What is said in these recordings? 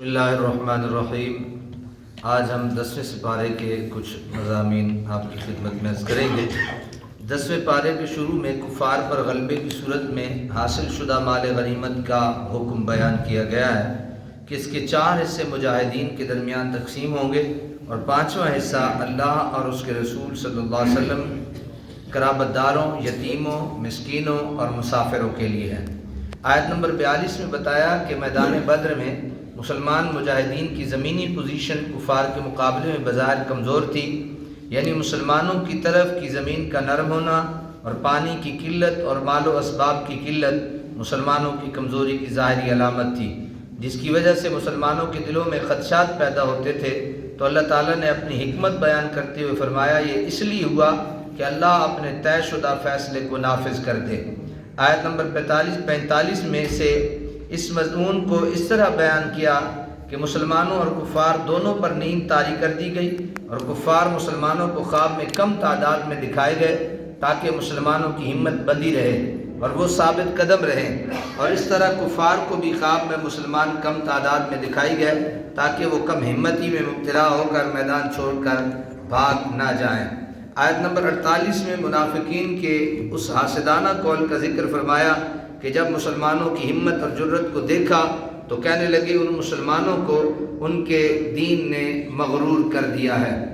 اللہ الرحمن الرحیم۔ آج ہم دسویں سپارے کے کچھ مضامین آپ کی خدمت میں عرض کریں گے۔ دسویں پارے کے شروع میں کفار پر غلبے کی صورت میں حاصل شدہ مال غنیمت کا حکم بیان کیا گیا ہے کہ اس کے چار حصے مجاہدین کے درمیان تقسیم ہوں گے اور پانچواں حصہ اللہ اور اس کے رسول صلی اللہ علیہ وسلم قرابت داروں یتیموں، مسکینوں اور مسافروں کے لیے ہے۔ آیت نمبر بیالیس میں بتایا کہ میدان بدر میں مسلمان مجاہدین کی زمینی پوزیشن کفار کے مقابلے میں بظاہر کمزور تھی یعنی مسلمانوں کی طرف کی زمین کا نرم ہونا اور پانی کی قلت اور مال و اسباب کی قلت مسلمانوں کی کمزوری کی ظاہری علامت تھی۔ جس کی وجہ سے مسلمانوں کے دلوں میں خدشات پیدا ہوتے تھے، تو اللہ تعالیٰ نے اپنی حکمت بیان کرتے ہوئے فرمایا، یہ اس لیے ہوا کہ اللہ اپنے طے شدہ فیصلے کو نافذ کر دے۔ آیت نمبر پینتالیس پینتالیس میں سے اس مضمون کو اس طرح بیان کیا کہ مسلمانوں اور کفار دونوں پر نیند طاری کر دی گئی اور کفار مسلمانوں کو خواب میں کم تعداد میں دکھائے گئے تاکہ مسلمانوں کی ہمت بندی رہے اور وہ ثابت قدم رہیں اور اس طرح کفار کو بھی خواب میں مسلمان کم تعداد میں دکھائی گئے تاکہ وہ کم ہمتی میں مبتلا ہو کر میدان چھوڑ کر بھاگ نہ جائیں۔ آیت نمبر اڑتالیس میں منافقین کے اس حاسدانہ قول کا ذکر فرمایا کہ جب مسلمانوں کی ہمت اور جرت کو دیکھا تو کہنے لگے ان مسلمانوں کو ان کے دین نے مغرور کر دیا ہے۔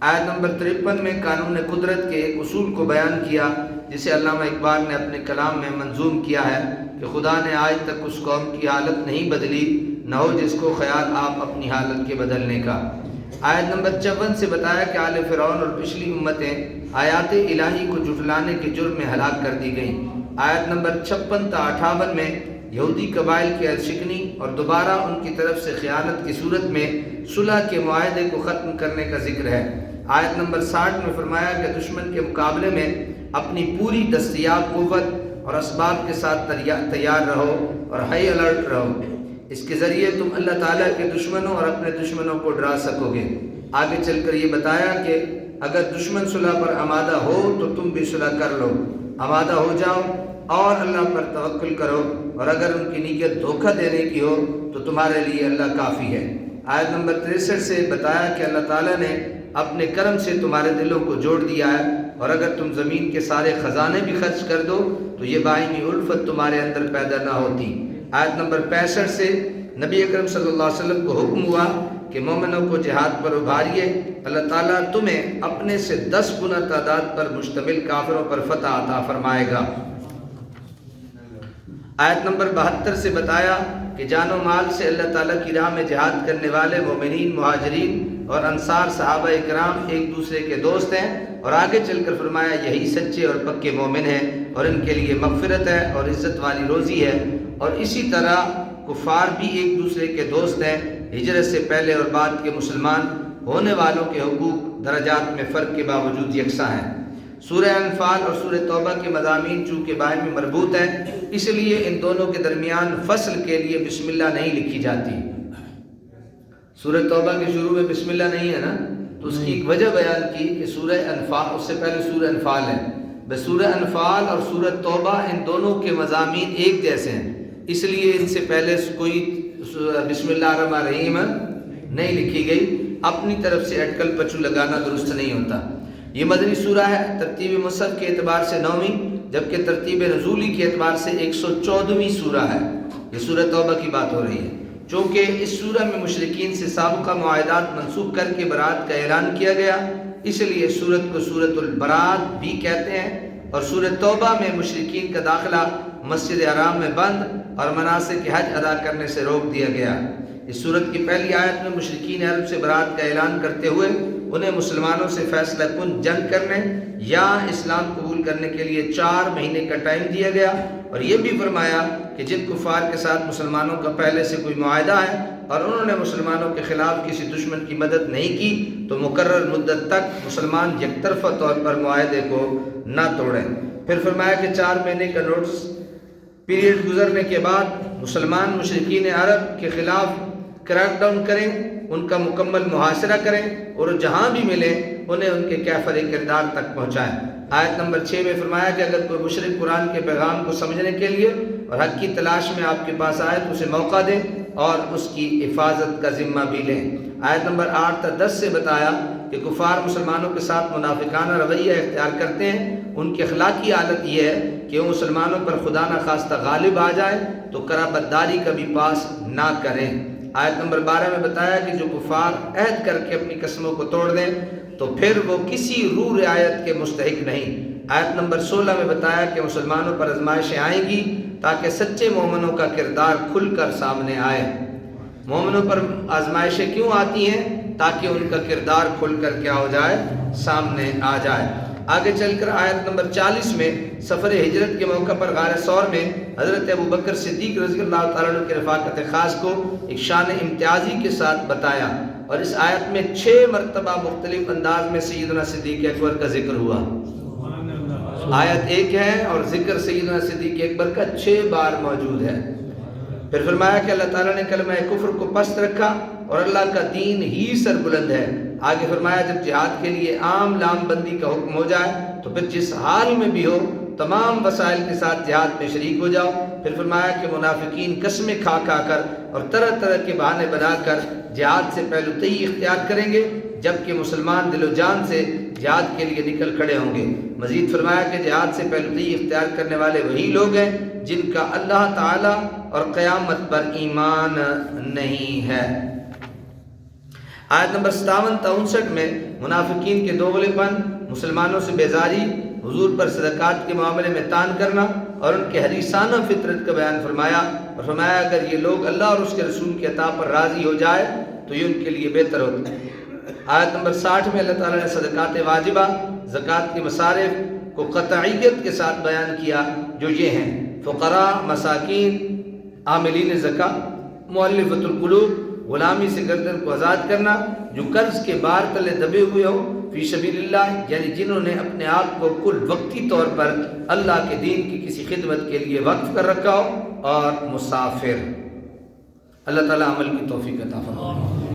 آیت نمبر ترپن میں قانون قدرت کے ایک اصول کو بیان کیا، جسے علامہ اقبال نے اپنے کلام میں منظوم کیا ہے کہ خدا نے آج تک اس قوم کی حالت نہیں بدلی، نہ ہو جس کو خیال آپ اپنی حالت کے بدلنے کا۔ آیت نمبر چون سے بتایا کہ آل فرعون اور پچھلی امتیں آیات الہی کو جٹلانے کے جرم میں ہلاک کر دی گئیں۔ آیت نمبر چھپن تا اٹھاون میں یہودی قبائل کی ارشکنی اور دوبارہ ان کی طرف سے خیانت کی صورت میں صلح کے معاہدے کو ختم کرنے کا ذکر ہے۔ آیت نمبر ساٹھ میں فرمایا کہ دشمن کے مقابلے میں اپنی پوری دستیاب قوت اور اسباب کے ساتھ تیار رہو اور ہائی الرٹ رہو۔ اس کے ذریعے تم اللہ تعالیٰ کے دشمنوں اور اپنے دشمنوں کو ڈرا سکو گے آگے چل کر یہ بتایا کہ اگر دشمن صلح پر آمادہ ہو تو تم بھی صلح کر لو۔ آمادہ ہو جاؤ اور اللہ پر توکل کرو اور اگر ان کی نیت دھوکہ دینے کی ہو تو تمہارے لیے اللہ کافی ہے۔ آیت نمبر تریسٹھ سے بتایا کہ اللہ تعالیٰ نے اپنے کرم سے تمہارے دلوں کو جوڑ دیا ہے اور اگر تم زمین کے سارے خزانے بھی خرچ کر دو تو یہ باہمی الفت تمہارے اندر پیدا نہ ہوتی۔ آیت نمبر پینسٹھ سے نبی اکرم صلی اللہ علیہ وسلم کو حکم ہوا کہ مومنوں کو جہاد پر ابھاریے، اللہ تعالیٰ تمہیں اپنے سے دس گنا تعداد پر مشتمل کافروں پر فتح عطا فرمائے گا۔ آیت نمبر بہتر سے بتایا کہ جان و مال سے اللہ تعالیٰ کی راہ میں جہاد کرنے والے مومنین، مہاجرین اور انصار صحابہ اکرام ایک دوسرے کے دوست ہیں اور آگے چل کر فرمایا یہی سچے اور پکے مومن ہیں اور ان کے لیے مغفرت ہے اور عزت والی روزی ہے اور اسی طرح کفار بھی ایک دوسرے کے دوست ہیں۔ ہجرت سے پہلے اور بعد کے مسلمان ہونے والوں کے حقوق درجات میں فرق کے باوجود یکساں ہیں۔ سورہ انفال اور سورہ توبہ کے مضامین چونکہ باہر میں مربوط ہیں اس لیے ان دونوں کے درمیان فصل کے لیے بسم اللہ نہیں لکھی جاتی۔ سورہ توبہ کے شروع میں بسم اللہ نہیں ہے نا؟ تو اس کی ایک وجہ بیان کی کہ سورہ انفال اس سے پہلے سورہ انفال ہے۔ بس سورہ انفال اور سورہ توبہ ان دونوں کے مضامین ایک جیسے ہیں۔ اس لیے ان سے پہلے کوئی بسم اللہ الرحمن الرحیم، نہیں لکھی گئی۔ اپنی طرف سے اٹکل پچو لگانا درست نہیں ہوتا۔ یہ مدنی سورہ ہے، ترتیب مصحف کے اعتبار سے نویں، جبکہ ترتیب نزولی کے اعتبار سے ایک سو چودھویں سورہ ہے۔ یہ سورہ توبہ کی بات ہو رہی ہے۔ چونکہ اس سورہ میں مشرقین سے سابقہ معاہدات منسوخ کر کے برات کا اعلان کیا گیا، اس لیے سورت کو سورت البرات بھی کہتے ہیں۔ اور سورہ توبہ میں مشرقین کا داخلہ مسجد حرام میں بند اور مناسب حج ادا کرنے سے روک دیا گیا۔ اس صورت کی پہلی آیت میں مشرقین عرب سے برات کا اعلان کرتے ہوئے انہیں مسلمانوں سے فیصلہ کن جنگ کرنے یا اسلام قبول کرنے کے لیے چار مہینے کا ٹائم دیا گیا۔ اور یہ بھی فرمایا کہ جن کفار کے ساتھ مسلمانوں کا پہلے سے کوئی معاہدہ ہے اور انہوں نے مسلمانوں کے خلاف کسی دشمن کی مدد نہیں کی، تو مقرر مدت تک مسلمان یک طرفہ طور پر معاہدے کو نہ توڑیں۔ پھر فرمایا کہ چار مہینے کا نوٹس پیریڈ گزرنے کے بعد مسلمان مشرقین عرب کے خلاف کریک ڈاؤن کریں، ان کا مکمل محاصرہ کریں اور جہاں بھی ملیں، انہیں ان کے کیفر کردار تک پہنچائیں۔ آیت نمبر چھ میں فرمایا کہ اگر کوئی مشرق قرآن کے پیغام کو سمجھنے کے لیے اور حق کی تلاش میں آپ کے پاس آئے تو اسے موقع دیں اور اس کی حفاظت کا ذمہ بھی لیں۔ آیت نمبر آٹھ تا دس سے بتایا کہ کفار مسلمانوں کے ساتھ منافقانہ رویہ اختیار کرتے ہیں ان کی اخلاقی حالت یہ ہے کہ وہ مسلمانوں پر خدا نہ خواستہ غالب آ جائے تو کرا بداری کا بھی پاس نہ کریں۔ آیت نمبر بارہ میں بتایا کہ جو کفار عہد کر کے اپنی قسموں کو توڑ دیں تو پھر وہ کسی روح رعایت کے مستحق نہیں۔ آیت نمبر سولہ میں بتایا کہ مسلمانوں پر آزمائشیں آئیں گی تاکہ سچے مومنوں کا کردار کھل کر سامنے آئے۔ مومنوں پر آزمائشیں کیوں آتی ہیں؟ تاکہ ان کا کردار کھل کر کیا ہو جائے؟ سامنے آ جائے۔ آگے چل کر آیت نمبر چالیس میں سفر ہجرت کے موقع پر غار سور میں حضرت ابو بکر صدیق رضی اللہ تعالیٰ کے رفاقت خاص کو ایک شان امتیازی کے ساتھ بتایا اور اس آیت میں چھ مرتبہ مختلف انداز میں سیدنا صدیق اکبر کا ذکر ہوا۔ آیت ایک ہے اور ذکر سیدنا صدیق اکبر کا چھ بار موجود ہے۔ پھر فرمایا کہ اللہ تعالیٰ نے کلمہ کفر کو پست رکھا اور اللہ کا دین ہی سر بلند ہے۔ آگے فرمایا، جب جہاد کے لیے عام لام بندی کا حکم ہو جائے، تو پھر جس حال میں بھی ہو، تمام وسائل کے ساتھ جہاد میں شریک ہو جاؤ۔ پھر فرمایا کہ منافقین قسمیں کھا کھا کر اور طرح طرح کے بہانے بنا کر جہاد سے پہلو تئی اختیار کریں گے، جبکہ مسلمان دل و جان سے جہاد کے لیے نکل کھڑے ہوں گے۔ مزید فرمایا کہ جہاد سے پہلو تئی اختیار کرنے والے وہی لوگ ہیں جن کا اللہ تعالیٰ اور قیامت پر ایمان نہیں ہے۔ آیت نمبر ستاون تا انسٹھ میں منافقین کے دوغلے پن، مسلمانوں سے بیزاری، حضور پر صدقات کے معاملے میں تان کرنا اور ان کے حدیثانہ فطرت کا بیان فرمایا اور فرمایا، اگر یہ لوگ اللہ اور اس کے رسول کے عطا پر راضی ہو جائے تو یہ ان کے لیے بہتر ہوتا ہے آیت نمبر ساٹھ میں اللہ تعالیٰ نے صدقات واجبہ، زکوٰۃ کے مصارف کو قطعیت کے ساتھ بیان کیا جو یہ ہیں۔ فقراء، مساکین، عاملین زکا مولفت القلوب غلامی سے گردن کو آزاد کرنا، جو قرض کے بار تلے دبے ہوئے ہو فی سبیل اللہ یعنی جنہوں نے اپنے آپ کو کل وقتی طور پر اللہ کے دین کی کسی خدمت کے لیے وقف کر رکھا ہو اور مسافر۔ اللہ تعالیٰ عمل کی توفیق عطا فرمائے۔